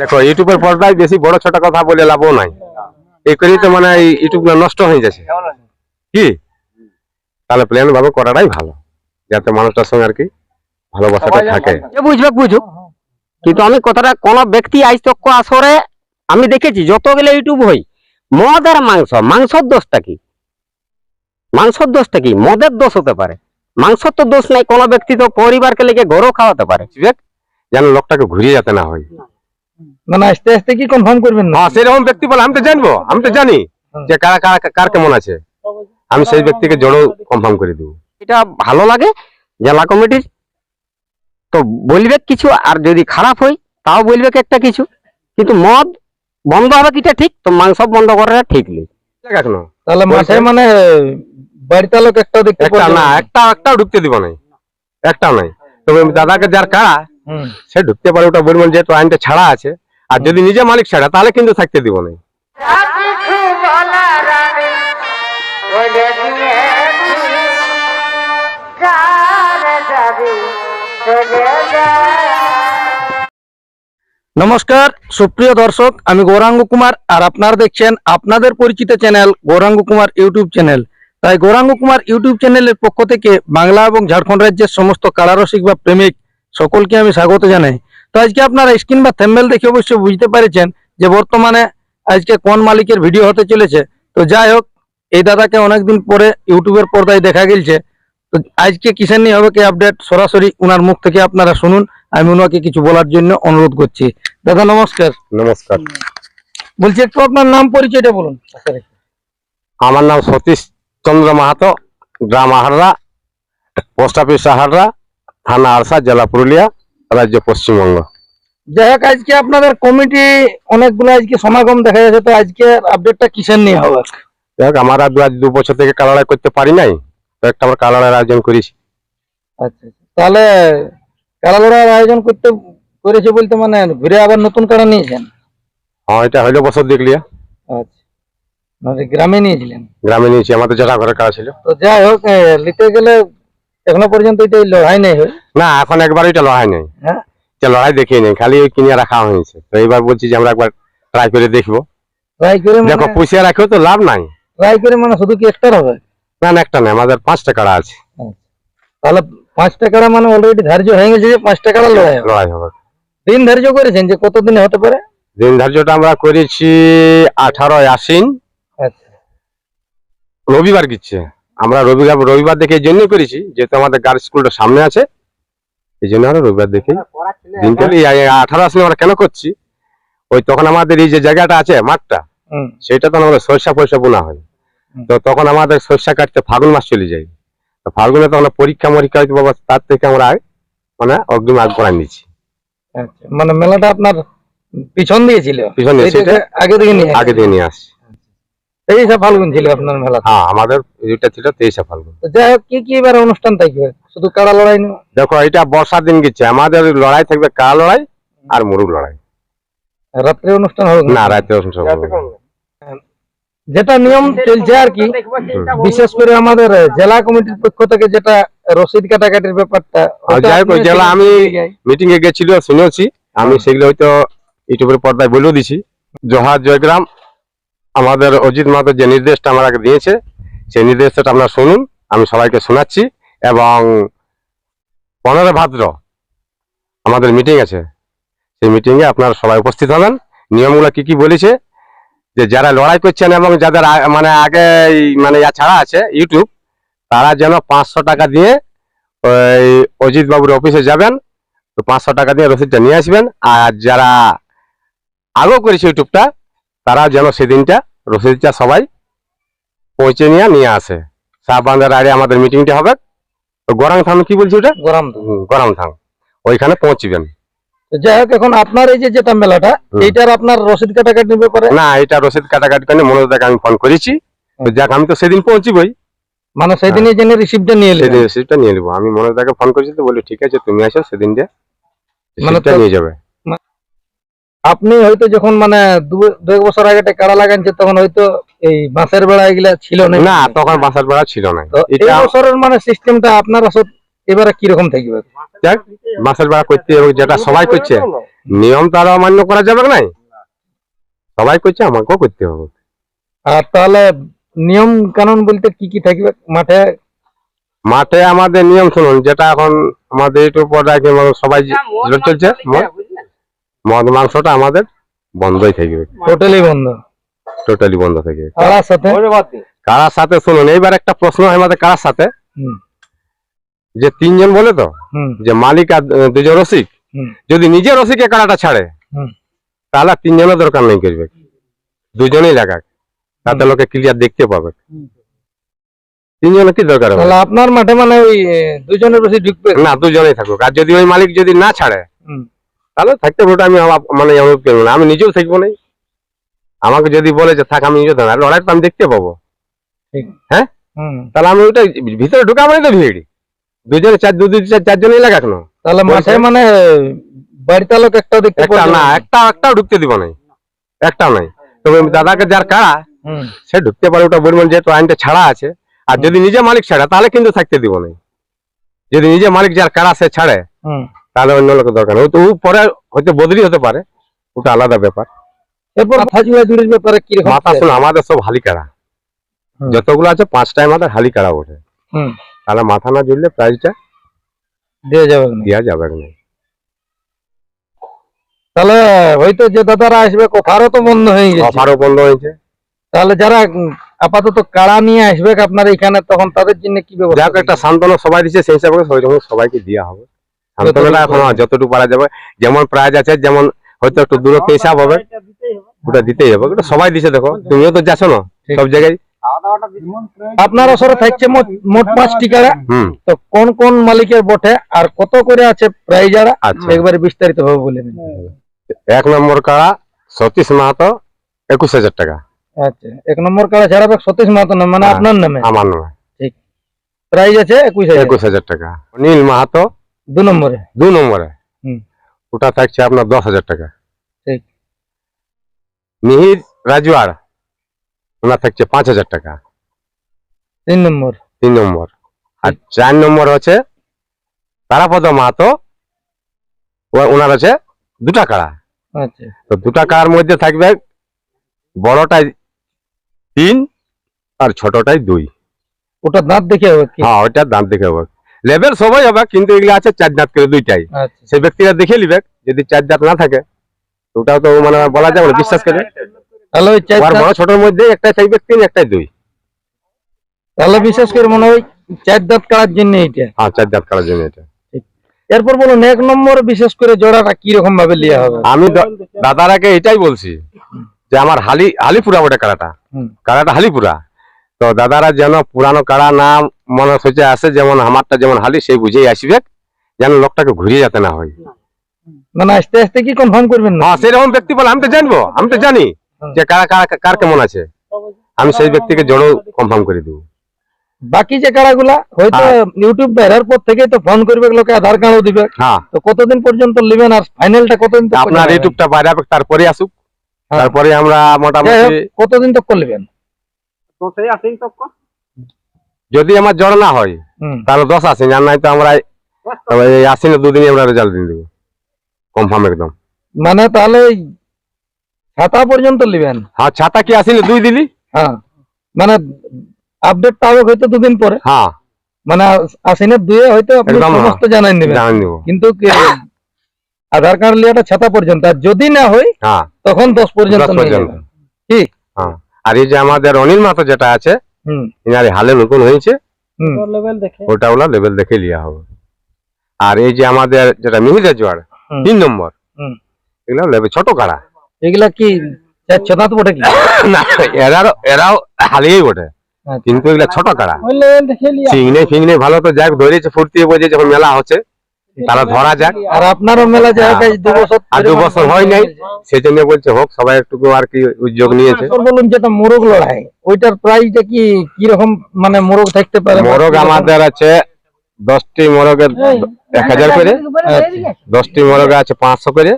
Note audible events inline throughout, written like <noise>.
দেখো ইউটিউবের পর্দায় বেশি বড় ছোট কথা বলে লাভও নাই। এই করেই তো মানে এই ইউটিউবটা নষ্ট হয়ে যাচ্ছে। কি? তাহলে প্ল্যান ভাবে করাটাই ভালো যাতে মানুষটার সঙ্গে আর কি ভালোবাসাটা থাকে। বুঝবে বুঝুক। কিন্তু আমি কথাটা কোন ব্যক্তি আজ তক আসরে আমি দেখেছি যতগুলো ইউটিউব হই মদ আর মাংস মাংসর দোষটা কি? মাংসর দোষটা কি? মদের দোষ হতে পারে। মাংসর তো দোষ নাই কোনো ব্যক্তি তো পরিবারকে লেগে গরু খাওয়াতে পারে। বুঝবে? যেন লোকটাকে ঘুরিয়ে যেতে না হয়। মানে আস্তে আস্তে কি কনফার্ম করবেন না হ্যাঁ সেরকম ব্যক্তি বলে আমি তো জানব আমি তো জানি যে কারা কারা কার কেমন আছে। আমি সেই ব্যক্তিকে জড়ো কনফার্ম করে দেবো। এটা ভালো লাগে জেলা কমিটির। তো বলবে কিছু আর যদি খারাপ হয় তাও বলবে একটা কিছু। কিন্তু মদ বন্ধ হবে কিটা ঠিক তো মাংস বন্ধ করাটা ঠিক নেই। এখনও তাহলে মাঠে মানে বাড়িতে লোক একটাও দেখতে একটা না একটা একটাও ঢুকতে দিব নাই। একটাও নাই। তবে দাদাকে যার কারা সে ঢুকতে পারে ওটা বলবেন যেহেতু আইনটা ছাড়া আছে। আর যদি নিজে মালিক ছাড়া, তাহলে কিন্তু থাকতে দিব না। নমস্কার, সুপ্রিয় দর্শক, আমি গৌরাঙ্গ কুমার, আর আপনারা দেখছেন আপনাদের পরিচিত channel Gauranga Kumar YouTube channel. তাই গৌরাঙ্গ কুমার ইউটিউব চ্যানেলের পক্ষ থেকে বাংলা এবং ঝাড়খণ্ড রাজ্যের সমস্ত কালারসিক বা প্রেমিক সকলকে আমি স্বাগত জানাই। তো আজকে আপনারা স্ক্রিন বা থ্যাম্বেল দেখে অবশ্যই বুঝতে পেরেছেন যে বর্তমানে আজকে কোন মালিকের ভিডিও হতে চলেছে। তো যাই হোক এই দাদাকে অনেকদিন পরে ইউটিউবের পর্দায় দেখা গেছে তো আজকে কিসের নিয়ে হবে কি আপডেট সরাসরি ওনার মুখ থেকে আপনারা শুনুন। আমি ওনাকে কিছু বলার জন্য অনুরোধ করছি। দাদা নমস্কার। নমস্কার। বলছি একটু আপনার নাম পরিচয়টা বলুন। আমার নাম সতীশ চন্দ্র মাহাতো গ্রাম আহাররা পোস্ট অফিস আহাররা থানা আরসা জেলা পুরুলিয়া। রাজ্য পশ্চিমবঙ্গ। যাই হোক আজকে আপনাদের কমিটি অনেকগুলো আজকে সমাগম দেখা যাচ্ছে তো আজকে আপডেটটা কিসের নিয়ে হবে? দেখ আমরা আজ দু বছর থেকে কালাড়াই করতে পারি নাই তো একটা আমরা কালাড়ার আয়োজন করেছি। আচ্ছা আচ্ছা। তাহলে কালা লড়াইয়ের আয়োজন করতে করেছে বলতে মানে ঘুরে আবার নতুন কারা নিয়েছেন? হ্যাঁ এটা হইল বছর দেখলিয়া আচ্ছা। মানে গ্রামে নিয়েছিলেন? গ্রামে নিয়েছি আমাদের জেঠা ঘরের কাজ ছিল। তো যাই হোক নিতে গেলে এখনও পর্যন্ত এটা লড়াই নেই হয়? না এখন একবার এটা লড়াই নেই। হ্যাঁ? লড়াই দেখিয়ে নেই খালি ওই কিনে রাখা হয়েছে। তো এবার বলছি যে আমরা একবার ট্রাই করে দেখব। ট্রাই করে দেখো মানে পুষিয়ে রাখেও তো লাভ নাই। ট্রাই করে মানে শুধু কি একটা হবে? না না একটা নেই আমাদের পাঁচটা কাড়া আছে। তাহলে পাঁচ টাকাটা মানে অলরেডি ধার্য হয়ে গেছে যে পাঁচ টাকাটা লড়াই হবে। লড়াই হবে। দিন ধার্য করেছেন যে কত দিনে হতে পারে? দিন ধার্যটা আমরা করেছি আঠারোই আশ্বিন। আচ্ছা। রবিবার গিচ্ছে। আমরা রবিবার রবিবার দেখে এই জন্যই করেছি যেহেতু আমাদের গার্লস স্কুলটা সামনে আছে এই জন্য আমরা রবিবার দেখে দিনটা আঠারো আশ্বিন আমরা কেন করছি? ওই তখন আমাদের এই যে জায়গাটা আছে মাঠটা সেটা তো আমাদের সরষা ফরসা বোনা হয় তো তখন আমাদের সরষা কাটতে ফাগুন মাস চলে যায়। তো ফাগুনে তখন পরীক্ষা মরীক্ষা হয়তো বাবা তার থেকে আমরা আগে মানে অগ্রিম আগ করাই নিচ্ছি। আচ্ছা মানে মেলাটা আপনার পিছন দিয়ে পিছন সেটা আগে থেকে নিয়ে আগে দিয়ে নিয়ে আসছি। তেইশে ফাল্গুন ছিল আপনার মেলা। হ্যাঁ আমাদের যেটা ছিল তেইশে ফাল্গুন। যাই হোক কি কি এবার অনুষ্ঠান থাকবে? শুধু কাড়া লড়াই নিয়ে দেখো এটা বর্ষার দিন গেছে। আমাদের লড়াই থাকবে কার লড়াই আর মুরুগ লড়াই। রাত্রে অনুষ্ঠান হবে না? রাতে অনুষ্ঠান হবে যেটা নিয়ম চলছে আর কি বিশেষ করে আমাদের জেলা কমিটির পক্ষ থেকে যেটা রসিদ কাটাকাটির ব্যাপারটা যাই হোক, জেলা আমি মিটিং এ গেছিল শুনেছি আমি সেগুলো হয়তো ইউটিউবের পর্দায় বলেও দিছি। জোহার জয়গ্রাম আমাদের অজিত মাহাতো যে নির্দেশটা আমাকে দিয়েছে, সেই নির্দেশটা আপনারা শুনুন, আমি সবাইকে শোনাচ্ছি। এবং পনেরো ভাদ্র, আমাদের মিটিং আছে। সেই মিটিংয়ে আপনারা সবাই উপস্থিত হবেন। নিয়মগুলো কি কি বলেছে? যে যারা লড়াই করছেন এবং যাদের মানে আগে মানে ইয়া ছাড়া আছে ইউটিউব তারা যেন পাঁচশো টাকা দিয়ে ওই অজিত বাবুর অফিসে যাবেন, তো পাঁচশো টাকা দিয়ে রসিদটা নিয়ে আসবেন। আর যারা আগেও করেছে ইউটিউবটা তারা যেন সেদিনটা রসিদটা সবাই পৌঁছে নিয়ে নিয়ে আসে। শাহবান্ধার আগে আমাদের মিটিংটা হবে। তো গরম থাম কি বলছি ওটা? গরম গরম থাম। ওইখানে পৌঁছবেন। তো যাই হোক এখন আপনার এই যে যেটা মেলাটা। এইটার আপনার রসিদ কাটাকাটির ব্যাপারে না এটা রসিদ কাটাকাটি করে মনোজ দাকে আমি ফোন করেছি। যাক আমি তো সেদিন পৌঁছিবই। মানে সেদিনই জেনে রিসিপ্টটা নিয়ে সেদিন রিসিপ্টটা নিয়ে নেব। আমি মনোজ দাকে ফোন করেছি তো বলি ঠিক আছে তুমি আসো সেদিন যে মানে নিয়ে যাবে। আপনি হয়তো যখন মানে দু দু এক বছর আগে কাড়া লাগানছে তখন হয়তো এই বাঁশের বেড়া এগুলা ছিল না না তখন বাঁশের বেড়া ছিল না। এই বছরের মানে সিস্টেমটা আপনারা এবারে কীরকম থাকবে? যাক মাসের বেড়া করতে হবে যেটা সবাই করছে নিয়ম তো আর অমান্য করা যাবে না সবাই করছে আমাকেও করতে হবে। আর তাহলে নিয়ম কানুন বলতে কি কি থাকবে মাঠে? মাঠে আমাদের নিয়ম শুনুন যেটা এখন আমাদের একটু পর্যায়ে সবাই চলছে মদ মাংসটা আমাদের বন্ধই থাকবে টোটালি বন্ধ। টোটালি বন্ধ থাকবে তার সাথে? কারার সাথে? শুনুন এইবার একটা প্রশ্ন হয় আমাদের কারার সাথে? যে তিনজন বলে তো? যে মালিক আর দুজন রসিক? যদি নিজে রসিকে কারাটা ছাড়ে তাহলে তিনজনের দরকার নেই করবে দুজনেই লাগাক। তাতে লোকে ক্লিয়ার দেখতে পাবে। তিনজনের কি দরকার হবে? তাহলে আপনার মাঠে মানে ওই দুজনের বেশি ঢুকবে? না দুজনেই থাকুক। আর যদি ওই মালিক যদি না ছাড়ে হুম, তাহলে থাকতে ওটা আমি মানে অনুরোধ করব না? আমি নিজেও থাকব না। আমাকে যদি বলে যে থাক আমি নিজেও থাকব লড়াই তো আমি দেখতে পাবো। হ্যাঁ? তাহলে আমি ওইটা ভিতরে ঢুকা মানে তো ভিড়। দুজনে চার দু দুই চার চারজনই না তাহলে মাঠে মানে বাড়িতে লোক একটা দেখতে একটা না একটা একটাও ঢুকতে দিব নাই। একটাও নাই। তবে দাদাকে যার কাড়া সে ঢুকতে পারে ওটা বলবেন যেহেতু আইনটা ছাড়া আছে। আর যদি নিজে মালিক ছাড়ে তাহলে কিন্তু থাকতে দিব না যদি নিজে মালিক যার কাড়া সে ছাড়ে। তাহলে অন্য লোকের দরকার নেই। ও পরে হয়তো বদলি হতে পারে ওটা আলাদা ব্যাপার। এরপর মাথা জুড়ে জুড়ির ব্যাপারে কীরকম মাথা শুনে আমাদের সব হালি যতগুলো আছে পাঁচটায় আমাদের হালি ওঠে। তাহলে মাথা না জুড়লে প্রাইজটা দিয়ে যাবে দেওয়া যাবে না। তাহলে হয়তো যে দাদারা আসবে তো বন্ধ হয়ে গেছে। বন্ধ হয়েছে তাহলে যারা আপাতত কাড়া নিয়ে আসবে আপনার এখানে তখন তাদের জন্য কি ব্যবস্থা একটা সান্ত্বনা সবাই দিচ্ছে সেই হিসাবে সবাইকে দেওয়া হবে। সান্ত্বনাটা এখন যতটুকু পারা। যাবে যেমন প্রাইজ আছে যেমন হয়তো একটু দূরত্ব হিসাব হবে। ওটা দিতেই হবে। ওটা সবাই দিছে দেখো। তুমিও তো যাচ্ছ না? সব জায়গায়? আপনার ওসরে থাকছে মোট পাঁচটি কাড়া তো কোন কোন মালিকের বটে আর কত করে আছে প্রাইজ যারা? আচ্ছা। একবারে বিস্তারিত ভাবে বলে দিন। এক নম্বর কাড়া সতীশ মাহাতো একুশ হাজার টাকা। আচ্ছা। এক নম্বর কাড়া ছাড়াবে সতীশ মাহাতো নাম মানে হ্যাঁ। আপনার নামে? আমার নামে। ঠিক। প্রাইজ আছে একুশ হাজার। একুশ হাজার টাকা। নীল মাহাতো দু নম্বরে? দু নম্বরে? হুম। ওটা থাকছে আপনার দশ হাজার টাকা। ঠিক। মিহির রাজুয়ার ওনার থাকছে পাঁচ হাজার টাকা। তিন নম্বর। তিন নম্বর। আর চার নম্বর হচ্ছে তারাপদ মাহাতো ওনার আছে দুটা কাড়া। আচ্ছা। তো দুটা কাড়ার মধ্যে থাকবে বড়টাই তিন আর ছোটটাই দুই। ওটা দাঁত দেখে হবে হ্যাঁ ওইটা দাঁত দেখে হবে। লেভেল সবাই হবে কিন্তু এগুলো আছে চার দাঁত করে দুইটাই। আচ্ছা। সেই ব্যক্তিরা দেখে নিবে যদি চার দাঁত না থাকে ওটাও তো মানে বলা যাবে না বিশ্বাস করে। তাহলে ওই চার বড় ছোটর মধ্যে একটাই থাকবে তিন একটাই দুই। তাহলে বিশেষ করে মনে হয় চার দাঁত কাড়ার জন্য এইটা। হ্যাঁ চার দাঁত করার জন্য এটা। এরপর বলুন এক নম্বর বিশেষ করে জোড়াটা কি রকম ভাবে লিয়া হবে? আমি দাদারাকে এটাই বলছি যে আমার হালি হালিপুরা ওটা কাড়াটা। কাড়াটা হালিপুরা। তো দাদারা যেন পুরানো কাড়া না মনে সোচে আসে যেমন আমারটা যেমন হালি সেই বুঝেই আসবে যেন লোকটাকে ঘুরিয়ে যেতে না হয়। মানে আস্তে আস্তে কি কনফার্ম করবেন না? হ্যাঁ সেরকম ব্যক্তি বলে আমি তো জানব আমি তো জানি যে কারা কারা কার কেমন আছে। আমি সেই ব্যক্তিকে জড়ো কনফার্ম করে দেবো। বাকি যে কাড়াগুলা হয়তো ইউটিউব বেরার পর থেকেই তো ফোন করবে লোকে আধার কার্ডও দিবে। হ্যাঁ। তো কতদিন পর্যন্ত নেবেন আর ফাইনালটা কতদিন আপনার ইউটিউবটা বাইরে তারপরে আসুক। হ্যাঁ। তারপরে আমরা যাই হোক, কতদিন তক করলেবেন যদি আমার জ্বর না হয় তাহলে দশ আসেন আর নাই তো আমরা এই আসিনে দুদিনই আমরা রেজাল্ট দিয়ে দেবো। কনফার্ম একদম। মানে তাহলে ছাতা পর্যন্ত নেবেন? হ্যাঁ ছাতা কি আসিনে দুই দিলি হ্যাঁ। মানে আপডেটটা হবে হয়তো দুদিন পরে। হ্যাঁ। মানে আসিনের দুয়ে হয়তো আপনি। সমস্ত জানাই নেবেন। কিন্তু আধার কার্ড লিয়াটা ছাতা পর্যন্ত। আর যদি না হয় হ্যাঁ। তখন দশ পর্যন্ত যাবেন। হ্যাঁ। আর এই যে আমাদের অনিল মাথা যেটা আছে ইনার হালে নতুন হয়েছে ওটা ওলা লেভেল দেখে লিয়া হবে। আর এই যে আমাদের যেটা মিহিদা জোয়ার তিন নম্বর হুম। এগুলো লেভেল ছোট কাড়া। এগুলা কি চার ছদাত বটে কি? <laughs> না এরাও এরাও হালিয়েই ওঠে আচ্ছা। কিন্তু এগুলা ছোট কাড়া। ফিংনে ফিংনে ভালো তো যাক ধরেছে ফুর্তি বোঝে যখন মেলা হচ্ছে তারা ধরা যাক। আর আপনারও মেলা যায় হ্যাঁ। দু বছর আর দু বছর হয় নাই সেই জন্য বলছে হোক সবাই একটু আর কি উদ্যোগ নিয়েছে। বলুন যেটা মোরগ লড়াই ওইটার প্রাইসটা কি কি রকম মানে মোরগ থাকতে পারে? মোরগ আমাদের আছে দশটি মোরগের এক হাজার করে দশটি মোরগ আছে পাঁচশো করে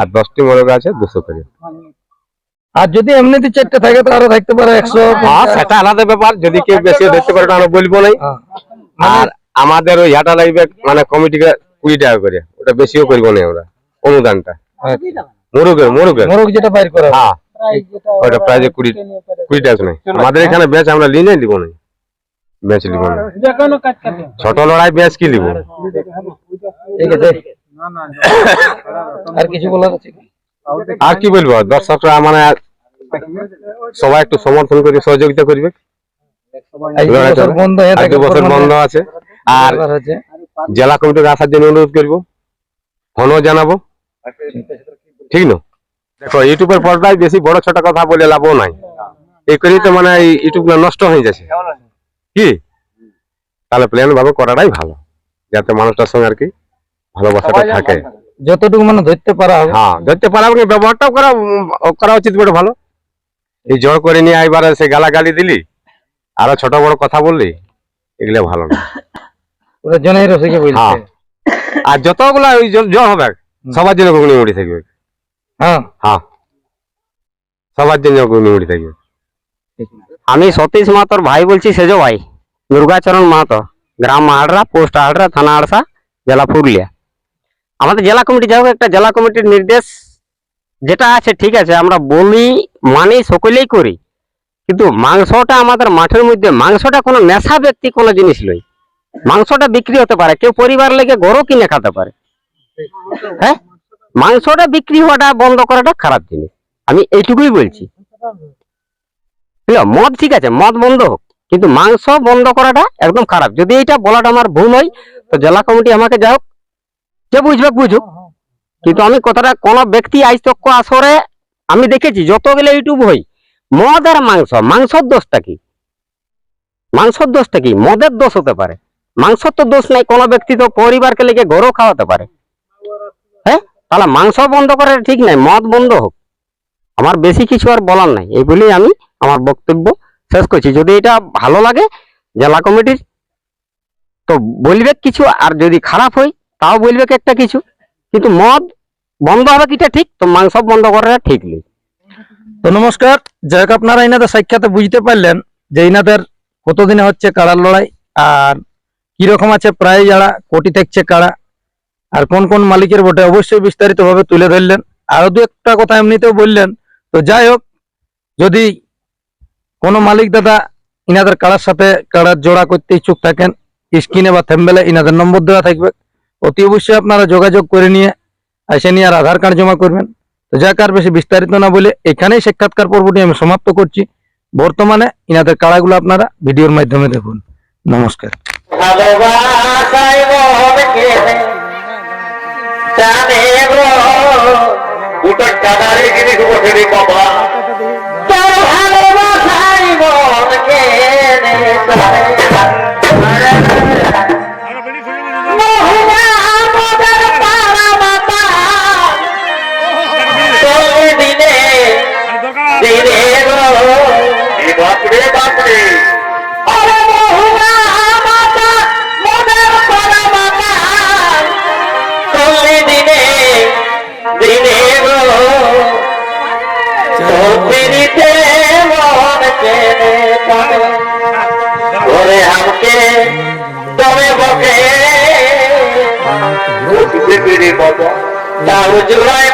আর দশটি মোরগ আছে দুশো করে। আর যদি এমনিতে চারটে থাকে তো আরও থাকতে পারে একশো। হ্যাঁ সেটা আলাদা ব্যাপার যদি কেউ বেশি দেখতে পারে আমরা বলব নাই। হ্যাঁ। আর আমাদের ওই হাটা লাগবে মানে কমিটিকে কুড়ি টাকা করে। ওটা বেশিও করব না আমরা। অনুদানটা। মুরুগের মুরুগের। মোরগ যেটা বাইর করা হ্যাঁ। ওটা প্রায় কুড়ি কুড়ি টাকা নেই আমাদের এখানে বেচ আমরা লিনে দিব না। বেচ লিব না। ছোট লড়াই বেচ কি লিব? ঠিক আছে। আর কিছু বলার আছে কি? আর কি বলব? দর্শকরা মানে সবাই একটু সমর্থন করে সহযোগিতা করবে। বছর বন্ধ বছর আছে। আর জেলা কমিটিকে আসার জন্য অনুরোধ করব। ফোনও জানাব। ঠিক না? দেখো ইউটিউবের পর্দায় বেশি বড় ছোট কথা বলে লাভও নাই। এই করেই তো মানে এই ইউটিউবটা নষ্ট হয়ে যাচ্ছে। কি? তাহলে প্ল্যান ভাবে করাটাই ভালো যাতে মানুষটার সঙ্গে আর কি ভালোবাসাটা থাকে। যতটুকু মানে ধরতে পারা হবে। হ্যাঁ ধরতে পারা এবং ব্যবহারটাও করা করা উচিত বলে ভালো। এই জোর করে নিয়ে এবারে সে গালাগালি দিলি আরও ছোট বড় কথা বললি এগুলো ভালো না। <laughs> ওরা জনের রসিকে বলছে। হ্যাঁ আর যতগুলা ওই জ- হবে সবার জন্য ঘুগনি মুড়ি থাকবে। হ্যাঁ। হ্যাঁ। সবার জন্য ঘুগনি মুড়ি থাকবে। আমি সতীশ মাতর ভাই বলছি সেজ ভাই। দুর্গাচরণ মাহাতো। গ্রাম আড়রা পোস্ট আড়রা থানা আড়সা জেলা পুরুলিয়া। আমাদের জেলা কমিটি যাই একটা জেলা কমিটির নির্দেশ যেটা আছে ঠিক আছে আমরা বলি মানি সকলেই করি। কিন্তু মাংসটা আমাদের মাঠের মধ্যে মাংসটা কোনো নেশা ব্যক্তি কোনো জিনিস নয় মাংসটা বিক্রি হতে পারে। কেউ পরিবার লেগে গরু কিনে খেতে পারে। হ্যাঁ? মাংসটা বিক্রি হওয়াটা, বন্ধ করাটা খারাপ জিনিস। আমি এইটুকুই বলছি। মদ ঠিক আছে, মদ বন্ধ হোক। কিন্তু মাংস বন্ধ করাটা একদম খারাপ। যদি এটা বলাটা আমার ভুল হয়, তো জেলা কমিটি আমাকে যাই হোক, যে বুঝবে, বুঝুক। কিন্তু আমি কথাটা, কোন ব্যক্তি আজ তক আসরে আমি দেখেছি, যতগুলো ইউটিউব হই, মদ আর মাংস, মাংসর দোষটা কি? মাংসর দোষটা কি? মদের দোষ হতে পারে। মাংসর তো দোষ নাই, কোনো ব্যক্তি তো পরিবারকে লেগে গরু খাওয়াতে পারে। হ্যাঁ? তাহলে মাংস বন্ধ করে ঠিক নাই, মদ বন্ধ হোক। আমার বেশি কিছু আর বলার নাই এই বলেই আমি আমার বক্তব্য শেষ করছি। যদি এটা ভালো লাগে, জেলা কমিটির, তো বলবে কিছু, আর যদি খারাপ হয়, তাও বলবে একটা কিছু। কিন্তু মদ বন্ধ হবে কিটা ঠিক, তো মাংস বন্ধ করাটা ঠিক নেই। তো নমস্কার, যাই হোক আপনারা ইনাদের সাক্ষাতে বুঝতে পারলেন যে এনাদের কতদিনে হচ্ছে কাড়ার লড়াই, আর কীরকম আছে প্রায় যারা কোটি থাকছে কারা, আর কোন কোন মালিকের বটে অবশ্যই বিস্তারিত ভাবে তুলে ধরলেন। আরও দু একটা কথা এমনিতেও বললেন। তো যাই হোক, যদি কোনো মালিক দাদা ইনাদের কারার সাথে কাড়ার জোড়া করতে ইচ্ছুক থাকেন, স্ক্রিনে বা থেম্বেলে ইনাদের নম্বর দেওয়া থাকবে। অতি অবশ্যই আপনারা যোগাযোগ করে নিয়ে এসে নিয়ে আর আধার কার্ড জমা করবেন। তো যাক, আর বেশি বিস্তারিত না বলে এখানেই সাক্ষাৎকার পর্বটি আমি সমাপ্ত করছি। বর্তমানে ইনাদের কাড়াগুলো আপনারা ভিডিওর মাধ্যমে দেখুন। নমস্কার। ভালোবাসায় মন কেনে জানে গো দুটো কাদারে গিরি বসে রে বাবা। তোর ভালোবাসায় মন কেনে তাও